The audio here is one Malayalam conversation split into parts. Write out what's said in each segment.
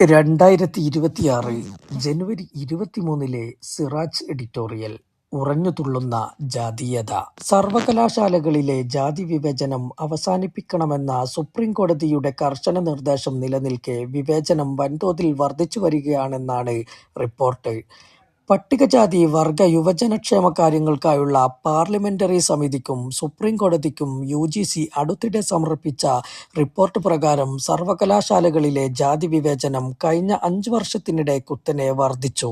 രണ്ടായിരത്തി ഇരുപത്തിയാറ് ജനുവരി ഇരുപത്തിമൂന്നിലെ സിറാജ് എഡിറ്റോറിയൽ ഉറഞ്ഞുതുള്ളുന്ന ജാതീയത സർവകലാശാലകളിലെ ജാതി വിവേചനം അവസാനിപ്പിക്കണമെന്ന സുപ്രീം കോടതിയുടെ കർശന നിർദ്ദേശം നിലനിൽക്കെ വിവേചനം വൻതോതിൽ വർദ്ധിച്ചു വരികയാണെന്നാണ് റിപ്പോർട്ട്. പട്ടികജാതി വർഗ യുവജനക്ഷേമ കാര്യങ്ങൾക്കായുള്ള പാർലമെന്ററി സമിതിക്കും സുപ്രീം കോടതിക്കും സി അടുത്തിടെ സമർപ്പിച്ച റിപ്പോർട്ട് പ്രകാരം സർവകലാശാലകളിലെ ജാതി വിവേചനം കഴിഞ്ഞ അഞ്ച് വർഷത്തിനിടെ കുത്തനെ വർദ്ധിച്ചു.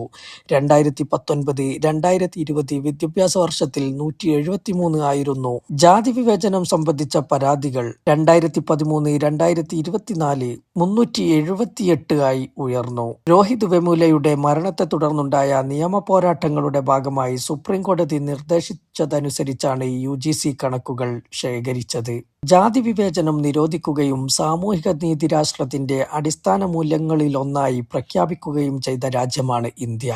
രണ്ടായിരത്തി പത്തൊൻപത് രണ്ടായിരത്തി ഇരുപത് വിദ്യാഭ്യാസ വർഷത്തിൽ നൂറ്റി എഴുപത്തിമൂന്ന് ആയിരുന്നു ജാതി വിവേചനം സംബന്ധിച്ച പരാതികൾ. രണ്ടായിരത്തി പതിമൂന്ന് രണ്ടായിരത്തി ഇരുപത്തിനാല് മുന്നൂറ്റി എഴുപത്തിയെട്ട് ആയി ഉയർന്നു. രോഹിത് വെമുലയുടെ മരണത്തെ തുടർന്നുണ്ടായ നിയമപോരാട്ടങ്ങളുടെ ഭാഗമായി സുപ്രീംകോടതി നിർദ്ദേശിച്ചതനുസരിച്ചാണ് യു ജി സി കണക്കുകൾ ശേഖരിച്ചത്. ജാതി വിവേചനം നിരോധിക്കുകയും സാമൂഹിക നീതി രാഷ്ട്രത്തിന്റെ അടിസ്ഥാന മൂല്യങ്ങളിലൊന്നായി പ്രഖ്യാപിക്കുകയും ചെയ്ത രാജ്യമാണ് ഇന്ത്യ.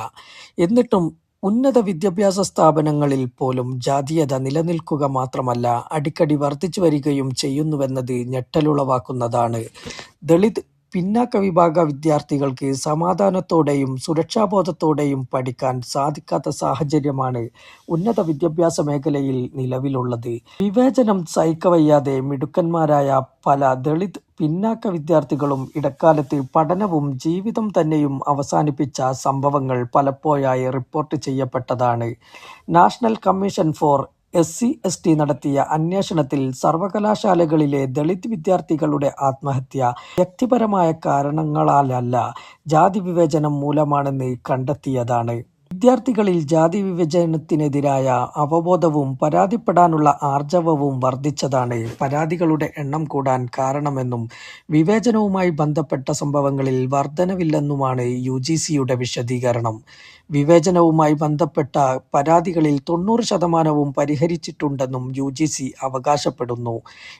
എന്നിട്ടും ഉന്നത വിദ്യാഭ്യാസ സ്ഥാപനങ്ങളിൽ പോലും ജാതീയത നിലനിൽക്കുക മാത്രമല്ല അടിക്കടി വർദ്ധിച്ചു വരികയും ചെയ്യുന്നുവെന്നത് ഞെട്ടലുളവാക്കുന്നതാണ്. ദളിത്, പിന്നാക്ക വിഭാഗ വിദ്യാർത്ഥികൾക്ക് സമാധാനത്തോടെയും സുരക്ഷാബോധത്തോടെയും പഠിക്കാൻ സാധിക്കാത്ത സാഹചര്യമാണ് ഉന്നത വിദ്യാഭ്യാസ മേഖലയിൽ നിലവിലുള്ളത്. വിവേചനം സഹിക്കവയ്യാതെ മിടുക്കന്മാരായ പല ദളിത്, പിന്നാക്ക വിദ്യാർത്ഥികളും ഇടക്കാലത്ത് പഠനവും ജീവിതം തന്നെയും അവസാനിപ്പിച്ച സംഭവങ്ങൾ പലപ്പോഴായി report ചെയ്യപ്പെട്ടതാണ്. National commission for S. C. S. T നടത്തിയ അന്വേഷണത്തിൽ സർവകലാശാലകളിലെ ദളിത് വിദ്യാർത്ഥികളുടെ ആത്മഹത്യ വ്യക്തിപരമായ കാരണങ്ങളാലല്ല ജാതി വിവേചനം മൂലമാണെന്ന് കണ്ടെത്തിയതാണ്. വിദ്യാർത്ഥികളിൽ ജാതി വിവേചനത്തിനെതിരായ അവബോധവും പരാതിപ്പെടാനുള്ള ആർജവവും വർദ്ധിച്ചതാണ് പരാതികളുടെ എണ്ണം കൂടാൻ കാരണമെന്നും വിവേചനവുമായി ബന്ധപ്പെട്ട സംഭവങ്ങളിൽ വർധനവില്ലെന്നുമാണ് യുജിസിയുടെ വിശദീകരണം. വിവേചനവുമായി ബന്ധപ്പെട്ട പരാതികളിൽ തൊണ്ണൂറ് ശതമാനവും പരിഹരിച്ചിട്ടുണ്ടെന്നും യു ജി സി അവകാശപ്പെടുന്നു.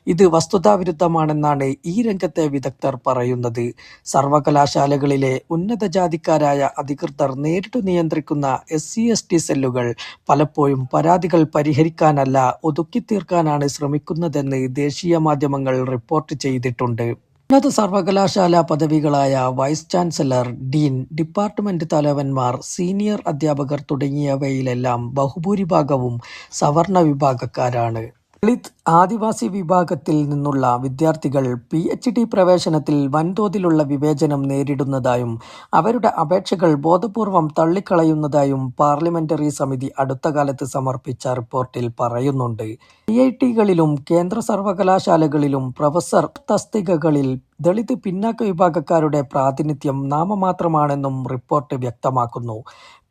ഇത് വസ്തുതാവിരുദ്ധമാണെന്നാണ് ഈ രംഗത്തെ വിദഗ്ധർ പറയുന്നത്. സർവകലാശാലകളിലെ ഉന്നതജാതിക്കാരായ അധികൃതർ നേരിട്ട് നിയന്ത്രിക്കുന്ന എസ്. സി. എസ്. ടി സെല്ലുകൾ പലപ്പോഴും പരാതികൾ പരിഹരിക്കാനല്ല ഒതുക്കിത്തീർക്കാനാണ് ശ്രമിക്കുന്നതെന്ന് ദേശീയ മാധ്യമങ്ങൾ റിപ്പോർട്ട് ചെയ്തിട്ടുണ്ട്. ഉന്നത സർവകലാശാല പദവികളായ വൈസ് ചാൻസലർ, ഡീൻ, ഡിപ്പാർട്ട്മെന്റ് തലവന്മാർ, സീനിയർ അധ്യാപകർ തുടങ്ങിയവയിലെല്ലാം ബഹുഭൂരിഭാഗവും സവർണ വിഭാഗക്കാരാണ്. ദളിത്, ആദിവാസി വിഭാഗത്തിൽ നിന്നുള്ള വിദ്യാർത്ഥികൾ പി. എച്ച്. ഡി പ്രവേശനത്തിൽ വൻതോതിലുള്ള വിവേചനം നേരിടുന്നതായും അവരുടെ അപേക്ഷകൾ ബോധപൂർവം തള്ളിക്കളയുന്നതായും പാർലമെന്ററി സമിതി അടുത്ത കാലത്ത് സമർപ്പിച്ച റിപ്പോർട്ടിൽ പറയുന്നുണ്ട്. ഐ. ഐ. ടികളിലും കേന്ദ്ര സർവകലാശാലകളിലും പ്രൊഫസർ തസ്തികകളിൽ ദളിത്, പിന്നാക്ക വിഭാഗക്കാരുടെ പ്രാതിനിധ്യം നാമമാത്രമാണെന്നും റിപ്പോർട്ട് വ്യക്തമാക്കുന്നു.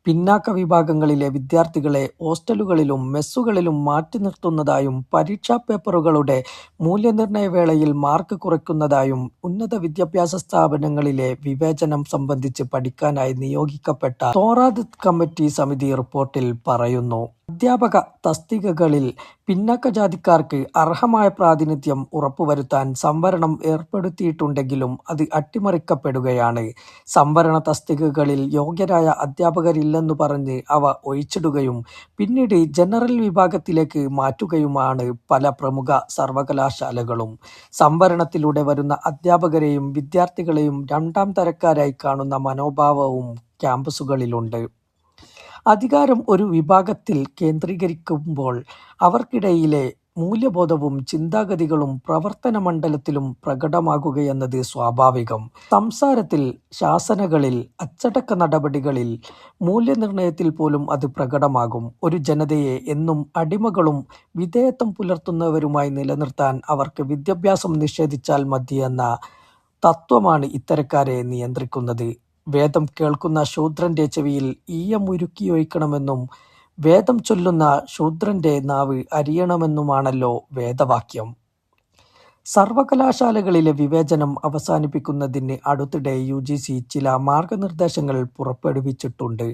പിന്നാക്ക വിഭാഗങ്ങളിലെ വിദ്യാർത്ഥികളെ ഹോസ്റ്റലുകളിലും മെസ്സുകളിലും മാറ്റി നിർത്തുന്നതായും പരീക്ഷാ പേപ്പറുകളുടെ മൂല്യനിർണയവേളയിൽ മാർക്ക് കുറയ്ക്കുന്നതായും ഉന്നത വിദ്യാഭ്യാസ സ്ഥാപനങ്ങളിലെ വിവേചനം സംബന്ധിച്ച് പഠിക്കാനായി നിയോഗിക്കപ്പെട്ട തോറാദ് കമ്മിറ്റി സമിതി റിപ്പോർട്ടിൽ പറയുന്നു. അധ്യാപക തസ്തികകളിൽ പിന്നാക്കജാതിക്കാർക്ക് അർഹമായ പ്രാതിനിധ്യം ഉറപ്പുവരുത്താൻ സംവരണം ഏർപ്പെടുത്തിയിട്ടുണ്ടെങ്കിലും അത് അട്ടിമറിക്കപ്പെടുകയാണ്. സംവരണ തസ്തികകളിൽ യോഗ്യരായ അധ്യാപകരില്ലെന്നു പറഞ്ഞ് അവ ഒഴിച്ചിടുകയും പിന്നീട് ജനറൽ വിഭാഗത്തിലേക്ക് മാറ്റുകയുമാണ് പല പ്രമുഖ സർവകലാശാലകളും. സംവരണത്തിലൂടെ വരുന്ന അധ്യാപകരെയും വിദ്യാർത്ഥികളെയും രണ്ടാം തരക്കാരായി കാണുന്ന മനോഭാവവും ക്യാമ്പസുകളിലുണ്ട്. അധികാരം ഒരു വിഭാഗത്തിൽ കേന്ദ്രീകരിക്കുമ്പോൾ അവർക്കിടയിലെ മൂല്യബോധവും ചിന്താഗതികളും പ്രവർത്തന മണ്ഡലത്തിലും പ്രകടമാകുകയെന്നത് സ്വാഭാവികം. സംസാരത്തിൽ, ശാസനകളിൽ, അച്ചടക്ക നടപടികളിൽ, മൂല്യനിർണയത്തിൽ പോലും അത് പ്രകടമാകും. ഒരു ജനതയെ എന്നും അടിമകളും വിധേയത്വം പുലർത്തുന്നവരുമായി നിലനിർത്താൻ അവർക്ക് വിദ്യാഭ്യാസം നിഷേധിച്ചാൽ മതിയെന്ന തത്വമാണ് ഇത്തരക്കാരെ നിയന്ത്രിക്കുന്നത്. വേദം കേൾക്കുന്ന ശൂദ്രന്റെ ചെവിയിൽ ഈയം ഉരുക്കിയൊഴിക്കണമെന്നും വേദം ചൊല്ലുന്ന ശൂദ്രന്റെ നാവ് അരിയണമെന്നുമാണല്ലോ വേദവാക്യം. സർവകലാശാലകളിലെ വിവേചനം അവസാനിപ്പിക്കുന്നതിന് അടുത്തിടെ യു ജി സി ചില മാർഗനിർദ്ദേശങ്ങൾ പുറപ്പെടുവിച്ചിട്ടുണ്ട്.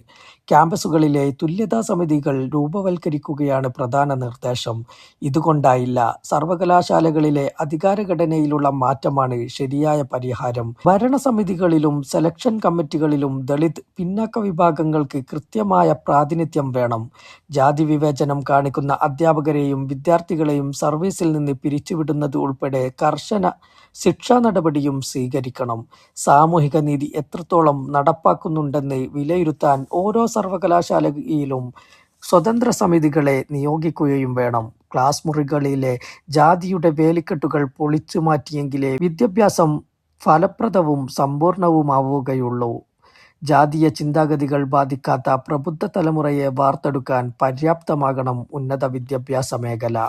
ക്യാമ്പസുകളിലെ തുല്യതാ സമിതികൾ രൂപവൽക്കരിക്കുകയാണ് പ്രധാന നിർദ്ദേശം. ഇതുകൊണ്ടായില്ല സർവകലാശാലകളിലെ അധികാരഘടനയിലുള്ള മാറ്റമാണ് ശരിയായ പരിഹാരം. ഭരണസമിതികളിലും സെലക്ഷൻ കമ്മിറ്റികളിലും ദളിത്, പിന്നാക്ക വിഭാഗങ്ങൾക്ക് കൃത്യമായ പ്രാതിനിധ്യം വേണം. ജാതി വിവേചനം കാണിക്കുന്ന അധ്യാപകരെയും വിദ്യാർത്ഥികളെയും സർവീസിൽ നിന്ന് പിരിച്ചുവിടുന്നത് ഉൾപ്പെടെ കർശന ശിക്ഷാ നടപടിയും സ്വീകരിക്കണം. സാമൂഹിക നീതി എത്രത്തോളം നടപ്പാക്കുന്നുണ്ടെന്ന് വിലയിരുത്താൻ ഓരോ സർവകലാശാലയിലും സ്വതന്ത്ര സമിതികളെ നിയോഗിക്കുകയും വേണം. ക്ലാസ് മുറികളിലെ ജാതിയുടെ വേലിക്കെട്ടുകൾ പൊളിച്ചു മാറ്റിയെങ്കിലേ വിദ്യാഭ്യാസം ഫലപ്രദവും സമ്പൂർണവുമാവുകയുള്ളൂ ജാതീയ ചിന്താഗതികൾ ബാധിക്കാത്ത പ്രബുദ്ധ തലമുറയെ വാർത്തെടുക്കാൻ പര്യാപ്തമാകണം ഉന്നത വിദ്യാഭ്യാസ മേഖല.